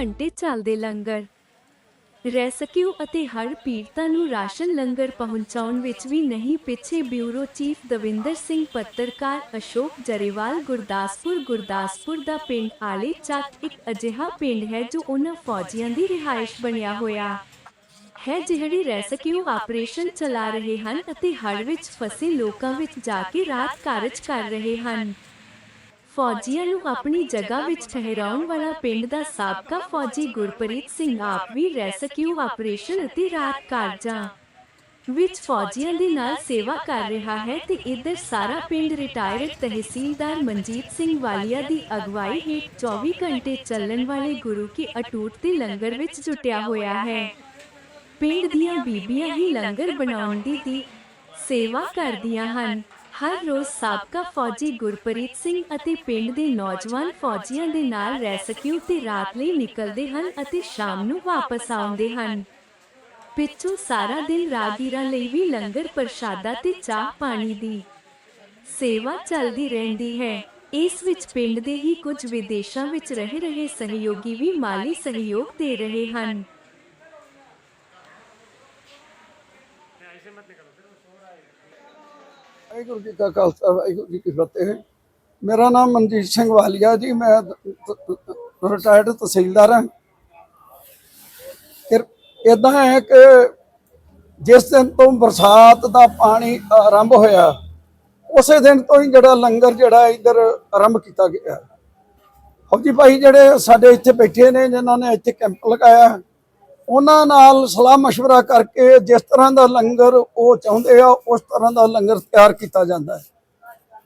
ਘੰਟੇ ਚੱਲਦੇ ਲੰਗਰ। ਰੈਸਕਿਊ ਅਤੇ ਹੜ੍ਹ ਪੀੜਤਾਂ ਨੂੰ ਰਾਸ਼ਨ ਲੰਗਰ ਪਹੁੰਚਾਉਣ ਵਿੱਚ ਵੀ ਨਹੀਂ ਪਿੱਛੇ ਬਿਊਰੋ ਚੀਫ ਦਵਿੰਦਰ ਸਿੰਘ, ਪੱਤਰਕਾਰ ਅਸ਼ੋਕ ਜਰੇਵਾਲ, ਗੁਰਦਾਸਪੁਰ ਗੁਰਦਾਸਪੁਰ ਦਾ ਪਿੰਡ ਆਲੇ ਚੱਕ ਇੱਕ ਅਜਿਹਾ ਪਿੰਡ ਹੈ ਜੋ ਉਹਨਾਂ ਫੌਜੀਆਂ ਦੀ ਰਿਹਾਇਸ਼ ਬਣਿਆ ਹੋਇਆ ਹੈ। ਜਿਹੜੀ ਰੈਸਕਿਊ ਆਪਰੇਸ਼ਨ ਚਲਾ ਰਹੇ ਹਨ ਅਤੇ ਹੜ੍ਹ ਵਿੱਚ ਫਸੇ ਲੋਕਾਂ ਵਿੱਚ ਜਾ ਕੇ ਰਾਤ ਕਾਰਜ ਕਰ ਰਹੇ ਹਨ। ਫੌਜੀਆਂ ਨੂੰ ਆਪਣੀ ਜਗ੍ਹਾ ਵਿੱਚ ਠਹਿਰਾਉਣ ਵਾਲਾ ਪਿੰਡ ਦਾ ਸਾਬਕਾ ਫੌਜੀ ਗੁਰਪ੍ਰੀਤ ਸਿੰਘ ਆਪ ਵੀ ਰੈਸਕਿਊ ਆਪਰੇਸ਼ਨ ਅਤੇ ਰਾਤ ਕਾਰਜਾਂ ਵਿੱਚ ਫੌਜੀਆਂ ਦੇ ਨਾਲ ਸੇਵਾ ਕਰ ਰਿਹਾ ਹੈ ਤੇ ਇੱਧਰ ਸਾਰਾ ਪਿੰਡ ਰਿਟਾਇਰਡ ਤਹਿਸੀਲਦਾਰ ਮਨਜੀਤ ਸਿੰਘ ਵਾਲੀਆ ਦੀ ਅਗਵਾਈ ਹੇਠ 24 ਘੰਟੇ ਚੱਲਣ ਵਾਲੇ ਗੁਰੂ ਕੀ ਅਟੂਟ ਤੇ ਲੰਗਰ ਵਿੱਚ ਜੁਟਿਆ ਹੋਇਆ ਹੈ। ਪਿੰਡ ਦੀਆਂ ਬੀਬੀਆਂ ਹੀ ਲੰਗਰ ਬਣਾਉਣ ਦੀ ਸੇਵਾ ਕਰਦੀਆਂ ਹਨ। ਹਰ ਰੋਜ਼ ਸਾਬਕਾ ਫੌਜੀ ਗੁਰਪ੍ਰੀਤ ਸਿੰਘ ਅਤੇ ਪਿੰਡ ਦੇ ਨੌਜਵਾਨ ਫੌਜੀਆਂ ਦੇ ਨਾਲ ਰੈਸਕਿਊ ਤੇ ਰਾਤ ਲਈ ਨਿਕਲਦੇ ਹਨ ਅਤੇ ਸ਼ਾਮ ਨੂੰ ਵਾਪਸ ਆਉਂਦੇ ਹਨ। ਪਿੱਛੋਂ ਸਾਰਾ ਦਿਨ ਰਾਗੀਰਾਂ ਲਈ ਵੀ ਲੰਗਰ ਪ੍ਰਸ਼ਾਦਾ ਤੇ ਚਾਹ ਪਾਣੀ ਦੀ ਸੇਵਾ ਚੱਲਦੀ ਰਹਿੰਦੀ ਹੈ। ਇਸ ਵਿੱਚ ਪਿੰਡ ਦੇ ਹੀ ਕੁਝ ਵਿਦੇਸ਼ਾਂ ਵਿੱਚ ਰਹਿ ਰਹੇ ਸਹਿਯੋਗੀ ਵੀ ਮਾਲੀ ਸਹਿਯੋਗ ਦੇ ਰਹੇ ਹਨ। ਵਾਹਿਗੁਰੂ ਜੀ ਕਾ ਖਾਲਸਾ, ਵਾਹਿਗੁਰੂ ਜੀ ਕੀ ਫਤਿਹ। ਮੇਰਾ ਨਾਮ ਮਨਜੀਤ ਸਿੰਘ ਵਾਲੀਆ ਜੀ, ਮੈਂ ਰਿਟਾਇਰਡ ਤਹਿਸੀਲਦਾਰ ਹਾਂ। ਫਿਰ ਇਦਾਂ ਹੈ ਕਿ ਜਿਸ ਦਿਨ ਤੋਂ ਬਰਸਾਤ ਦਾ ਪਾਣੀ ਆਰੰਭ ਹੋਇਆ, ਉਸੇ ਦਿਨ ਤੋਂ ਹੀ ਜਿਹੜਾ ਲੰਗਰ ਜਿਹੜਾ ਇੱਧਰ ਆਰੰਭ ਕੀਤਾ ਗਿਆ। ਫੌਜੀ ਭਾਈ, ਜਿਹੜੇ ਸਾਡੇ ਇੱਥੇ ਬੈਠੇ ਨੇ, ਜਿਨ੍ਹਾਂ ਨੇ ਇੱਥੇ ਕੈਂਪ ਲਗਾਇਆ ਉਹਨਾਂ ਨਾਲ ਸਲਾਹ مشਵਰਾ ਕਰਕੇ ਜਿਸ ਤਰ੍ਹਾਂ ਦਾ ਲੰਗਰ ਉਹ ਚਾਹੁੰਦੇ ਆ, ਉਸ ਤਰ੍ਹਾਂ ਦਾ ਲੰਗਰ ਤਿਆਰ ਕੀਤਾ ਜਾਂਦਾ ਹੈ।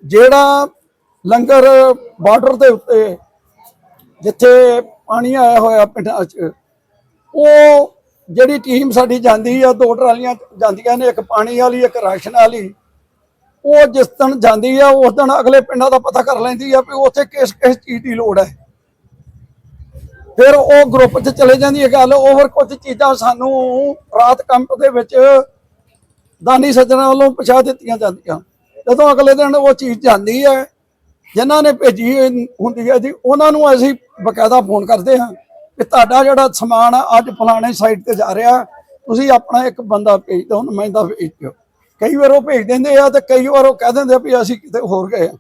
ਜਿਹੜਾ ਲੰਗਰ ਬਾਰਡਰ ਦੇ ਉੱਤੇ ਜਿੱਥੇ ਪਾਣੀ ਆਇਆ ਹੋਇਆ ਪਿੰਡਾਂ 'ਚ, ਉਹ ਜਿਹੜੀ ਟੀਮ ਸਾਡੀ ਜਾਂਦੀ ਆ, ਦੋ ਟਰਾਲੀਆਂ ਜਾਂਦੀਆਂ ਨੇ, ਇੱਕ ਪਾਣੀ ਵਾਲੀ, ਇੱਕ ਰਾਸ਼ਨ ਵਾਲੀ, ਉਹ ਜਿਸ ਦਿਨ ਜਾਂਦੀ ਆ, ਉਸ ਦਿਨ ਅਗਲੇ ਪਿੰਡਾਂ ਦਾ ਪਤਾ ਕਰ ਲੈਂਦੀ ਆ ਵੀ ਉੱਥੇ ਕਿਸ ਕਿਸ ਚੀਜ਼ ਦੀ ਲੋੜ ਹੈ। ਫਿਰ ਉਹ ਗਰੁੱਪ 'ਚ ਚਲੇ ਜਾਂਦੀ ਹੈ ਗੱਲ ਓਵਰ ਕੁਝ ਚੀਜ਼ਾਂ ਸਾਨੂੰ ਰਾਤ ਕੰਪ ਦੇ ਵਿੱਚ ਦਾਨੀ ਸੱਜਣਾ ਵੱਲੋਂ ਪਛਾ ਦਿੱਤੀਆਂ ਜਾਂਦੀਆਂ। ਜਦੋਂ ਅਗਲੇ ਦਿਨ ਉਹ ਚੀਜ਼ ਜਾਂਦੀ ਹੈ, ਜਿਨ੍ਹਾਂ ਨੇ ਭੇਜੀ ਹੁੰਦੀ ਹੈ ਜੀ, ਉਹਨਾਂ ਨੂੰ ਅਸੀਂ ਬਕਾਇਦਾ ਫੋਨ ਕਰਦੇ ਹਾਂ ਕਿ ਤੁਹਾਡਾ ਜਿਹੜਾ ਸਮਾਨ ਆ, ਅੱਜ ਫਲਾਣੇ ਸਾਈਟ ਤੇ ਜਾ ਰਿਹਾ, ਤੁਸੀਂ ਆਪਣਾ ਇੱਕ ਬੰਦਾ ਭੇਜ ਦਿਓ ਨੁਮਾਇੰਦਾ ਭੇਜ ਦਿਓ। ਕਈ ਵਾਰ ਉਹ ਭੇਜ ਦਿੰਦੇ ਆ ਤੇ ਕਈ ਵਾਰ ਉਹ ਕਹਿ ਦਿੰਦੇ ਆ ਵੀ ਅਸੀਂ ਕਿਤੇ ਹੋਰ ਗਏ ਆ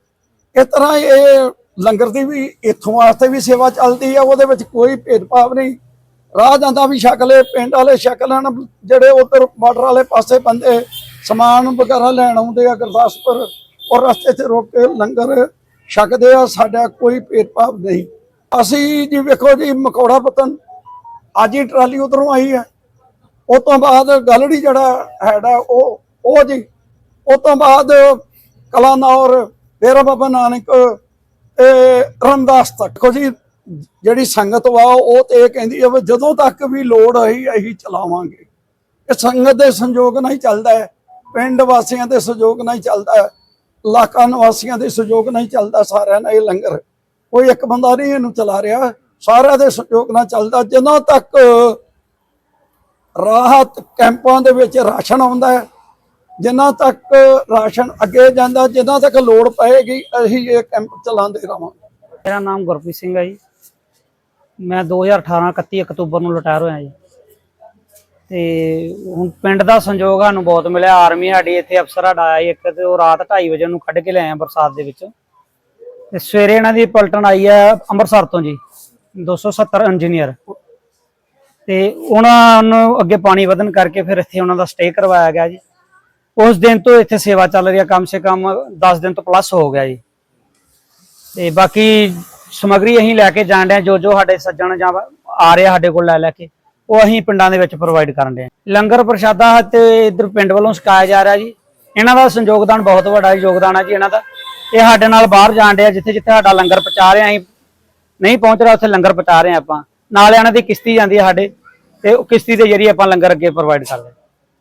ਇਸ ਤਰ੍ਹਾਂ ਇਹ ਲੰਗਰ ਦੀ ਵੀ ਇੱਥੋਂ ਵਾਸਤੇ ਵੀ ਸੇਵਾ ਚੱਲਦੀ ਆ, ਉਹਦੇ ਵਿੱਚ ਕੋਈ ਭੇਦਭਾਵ ਨਹੀਂ। ਰਾਹ ਜਾਂਦਾ ਵੀ ਸ਼ਕਲੇ ਪਿੰਡ ਵਾਲੇ ਸ਼ਕਲਾਂ ਜਿਹੜੇ ਉਧਰ ਬਾਰਡਰ ਵਾਲੇ ਪਾਸੇ ਬੰਦੇ ਸਮਾਨ ਵਗੈਰਾ ਲੈਣ ਆਉਂਦੇ ਆ ਗੁਰਦਾਸਪੁਰ ਔਰ ਰਸਤੇ 'ਚ ਰੋਕ ਕੇ ਲੰਗਰ ਛਕਦੇ ਆ, ਸਾਡਾ ਕੋਈ ਭੇਦਭਾਵ ਨਹੀਂ। ਅਸੀਂ ਜੀ ਵੇਖੋ ਜੀ, ਮਕੌੜਾ ਪਤਨ, ਅੱਜ ਹੀ ਟਰਾਲੀ ਉਧਰੋਂ ਆਈ ਹੈ ਉਹ ਤੋਂ ਬਾਅਦ ਗਲੜੀ ਜਿਹੜਾ ਹੈਗਾ ਉਹ ਉਹ ਜੀ, ਉਹ ਤੋਂ ਬਾਅਦ ਕਲਾਨੌਰ, ਡੇਰਾ ਬਾਬਾ ਨਾਨਕ ਰਮਦਾਸ ਤੱਕ। ਦੇਖੋ ਜੀ, ਜਿਹੜੀ ਸੰਗਤ ਵਾ, ਉਹ ਤੇ ਇਹ ਕਹਿੰਦੀ ਹੈ ਵੀ ਜਦੋਂ ਤੱਕ ਵੀ ਲੋੜ ਆਈ ਅਸੀਂ ਚਲਾਵਾਂਗੇ। ਇਹ ਸੰਗਤ ਦੇ ਸੰਯੋਗ ਨਾਲ ਹੀ ਚੱਲਦਾ ਹੈ। ਪਿੰਡ ਵਾਸੀਆਂ ਦੇ ਸਹਿਯੋਗ ਨਾਲ ਹੀ ਚੱਲਦਾ ਹੈ। ਇਲਾਕਾ ਨਿਵਾਸੀਆਂ ਦੇ ਸਹਿਯੋਗ ਨਾਲ ਹੀ ਚੱਲਦਾ ਸਾਰਿਆਂ ਨਾਲ ਇਹ ਲੰਗਰ। ਕੋਈ ਇੱਕ ਬੰਦਾ ਨਹੀਂ ਇਹਨੂੰ ਚਲਾ ਰਿਹਾ। ਸਾਰਿਆਂ ਦੇ ਸਹਿਯੋਗ ਨਾਲ ਚੱਲਦਾ। ਜਦੋਂ ਤੱਕ ਰਾਹਤ ਕੈਂਪਾਂ ਦੇ ਵਿੱਚ ਰਾਸ਼ਨ ਆਉਂਦਾ ਹੈ ਜਿੰਨਾ ਤੱਕ ਰਾਸ਼ਨ ਅੱਗੇ ਜਾਂਦਾ, ਜਿੰਨਾ ਤੱਕ ਲੋੜ ਪਏਗੀ, ਅਸੀਂ ਇਹ ਕੈਂਪ ਚਲਾਉਂਦੇ ਰਹਾਂਗੇ। ਮੇਰਾ ਨਾਮ ਗੁਰਪ੍ਰੀਤ ਸਿੰਘ ਹੈ ਜੀ। ਮੈਂ 2018 31 ਅਕਤੂਬਰ ਨੂੰ ਰਿਟਾਇਰ ਹੋਇਆ ਜੀ। ਤੇ ਹੁਣ ਪਿੰਡ ਦਾ ਸੰਯੋਗ ਸਾਨੂੰ ਬਹੁਤ ਮਿਲਿਆ। ਆਰਮੀ ਸਾਡੀ ਇੱਥੇ ਅਫਸਰ ਸਾਡਾ ਆਇਆ ਇੱਕ ਤੇ ਉਹ ਰਾਤ 2:30 ਵਜੇ ਨੂੰ ਕੱਢ ਕੇ ਲਿਆਏ ਆ ਬਰਸਾਤ ਦੇ ਵਿੱਚ। ਤੇ ਸਵੇਰੇ ਇਹਨਾਂ ਦੀ ਪਲਟਨ ਆਈ ਹੈ ਅੰਮ੍ਰਿਤਸਰ ਤੋਂ ਜੀ। 270 ਇੰਜੀਨੀਅਰ ਤੇ ਉਹਨਾਂ ਨੂੰ ਅੱਗੇ ਪਾਣੀ ਵਧਣ ਕਰਕੇ ਫਿਰ ਇੱਥੇ ਉਹਨਾਂ ਦਾ ਸਟੇ ਕਰਵਾਇਆ ਗਿਆ ਜੀ। ਉਸ ਦਿਨ ਤੋਂ ਇੱਥੇ ਸੇਵਾ ਚੱਲ ਰਹੀ ਹੈ ਕਮ ਸੇ ਕਮ 10 ਦਿਨ ਤੋਂ ਪਲੱਸ ਹੋ ਗਿਆ ਜੀ। ਤੇ ਬਾਕੀ ਸਮਗਰੀ ਅਸੀਂ ਲੈ ਕੇ ਜਾਣ ਡਿਆ ਜੋ ਜੋ ਸਾਡੇ ਸੱਜਣ ਜਾਂ ਆ ਰਿਹਾ ਸਾਡੇ ਕੋਲ ਲੈ ਲੈ ਕੇ, ਉਹ ਅਸੀਂ ਪਿੰਡਾਂ ਦੇ ਵਿੱਚ ਪ੍ਰੋਵਾਈਡ ਕਰਨ ਡਿਆ ਲੰਗਰ ਪ੍ਰਸ਼ਾਦਾ ਤੇ ਇਧਰ ਪਿੰਡ ਵੱਲੋਂ ਸਿਖਾਇਆ ਜਾ ਰਿਹਾ ਜੀ। ਇਹਨਾਂ ਦਾ ਸੰਯੋਗਦਾਨ ਬਹੁਤ ਵੱਡਾ ਯੋਗਦਾਨ ਹੈ ਜੀ ਇਹਨਾਂ ਦਾ। ਇਹ ਸਾਡੇ ਨਾਲ ਬਾਹਰ ਜਾਣ ਡਿਆ ਜਿੱਥੇ ਜਿੱਥੇ ਸਾਡਾ ਲੰਗਰ ਪਹੁੰਚਾ ਰਹੇ ਅਸੀਂ ਨਹੀਂ ਪਹੁੰਚ ਰਿਹਾ, ਉੱਥੇ ਲੰਗਰ ਪਹੁੰਚਾ ਰਹੇ ਹਾਂ ਆਪਾਂ। ਨਾਲ ਇਹਨਾਂ ਦੀ ਕਿਸ਼ਤੀ ਜਾਂਦੀ ਹੈ ਸਾਡੇ, ਤੇ ਉਹ ਕਿਸ਼ਤੀ ਦੇ ਜਰੀਏ ਆਪਾਂ ਲੰਗਰ ਅੱਗੇ ਪ੍ਰੋਵਾਈਡ ਕਰਦੇ ਹਾਂ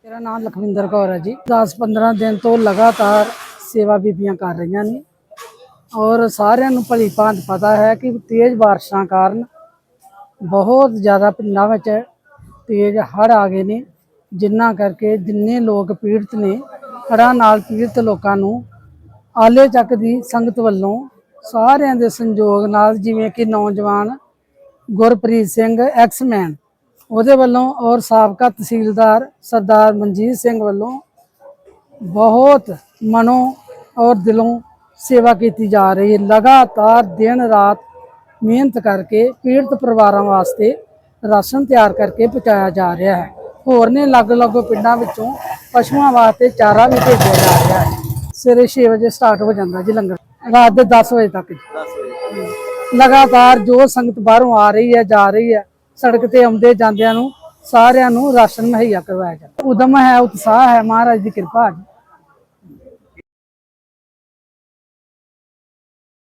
ਮੇਰਾ ਨਾਮ ਲਖਵਿੰਦਰ ਕੌਰ ਹੈ ਜੀ। 10-15 ਦਿਨ ਤੋਂ ਲਗਾਤਾਰ ਸੇਵਾ ਬੀਬੀਆਂ ਕਰ ਰਹੀਆਂ ਨੇ। ਔਰ ਸਾਰਿਆਂ ਨੂੰ ਭਲੀ ਭਾਂਤ ਪਤਾ ਹੈ ਕਿ ਤੇਜ਼ ਬਾਰਿਸ਼ਾਂ ਕਾਰਨ ਬਹੁਤ ਜ਼ਿਆਦਾ ਪਿੰਡਾਂ ਵਿੱਚ ਤੇਜ਼ ਹੜ੍ਹ ਆ ਗਏ ਨੇ ਜਿਨ੍ਹਾਂ ਕਰਕੇ ਜਿੰਨੇ ਲੋਕ ਪੀੜਤ ਨੇ, ਹੜ੍ਹਾਂ ਨਾਲ ਪੀੜਤ ਲੋਕਾਂ ਨੂੰ ਆਲੇ ਚੱਕ ਦੀ ਸੰਗਤ ਵੱਲੋਂ ਸਾਰਿਆਂ ਦੇ ਸੰਯੋਗ ਨਾਲ ਜਿਵੇਂ ਕਿ ਨੌਜਵਾਨ ਗੁਰਪ੍ਰੀਤ ਸਿੰਘ ਐਕਸਮੈਨ ਉਹਦੇ ਵੱਲੋਂ ਔਰ ਸਾਬਕਾ ਤਹਿਸੀਲਦਾਰ ਸਰਦਾਰ ਮਨਜੀਤ ਸਿੰਘ ਵੱਲੋਂ ਬਹੁਤ ਮਨੋਂ ਔਰ ਦਿਲੋਂ ਸੇਵਾ ਕੀਤੀ ਜਾ ਰਹੀ ਹੈ। ਲਗਾਤਾਰ ਦਿਨ ਰਾਤ ਮਿਹਨਤ ਕਰਕੇ ਪੀੜਤ ਪਰਿਵਾਰਾਂ ਵਾਸਤੇ ਰਾਸ਼ਨ ਤਿਆਰ ਕਰਕੇ ਪਹੁੰਚਾਇਆ ਜਾ ਰਿਹਾ ਹੈ। ਹੋਰ ਨੇ ਅਲੱਗ-ਅਲੱਗ ਪਿੰਡਾਂ ਵਿੱਚੋਂ ਪਸ਼ੂਆਂ ਵਾਸਤੇ ਚਾਰਾ ਵੀ ਭੇਜਿਆ ਜਾ ਰਿਹਾ ਹੈ। ਸਵੇਰੇ 6 ਵਜੇ ਸਟਾਰਟ ਹੋ ਜਾਂਦਾ ਜੀ ਲੰਗਰ। ਰਾਤ ਦੇ 10 ਵਜੇ ਤੱਕ। ਜੀ ਲਗਾਤਾਰ ਜੋ ਸੰਗਤ ਬਾਹਰੋਂ ਆ ਰਹੀ ਹੈ ਜਾ ਰਹੀ ਹੈ ਸੜਕ ਤੇ ਆਉਂਦੇ ਜਾਂਦਿਆਂ ਨੂੰ ਸਾਰਿਆਂ ਨੂੰ ਰਾਸ਼ਨ ਮੁਹੱਈਆ ਕਰਵਾਇਆ ਜਾਂਦਾ। ਉਦਮ ਹੈ, ਉਤਸ਼ਾਹ ਹੈ, ਮਹਾਰਾਜ ਦੀ ਕਿਰਪਾ ਹੈ। ਜੀ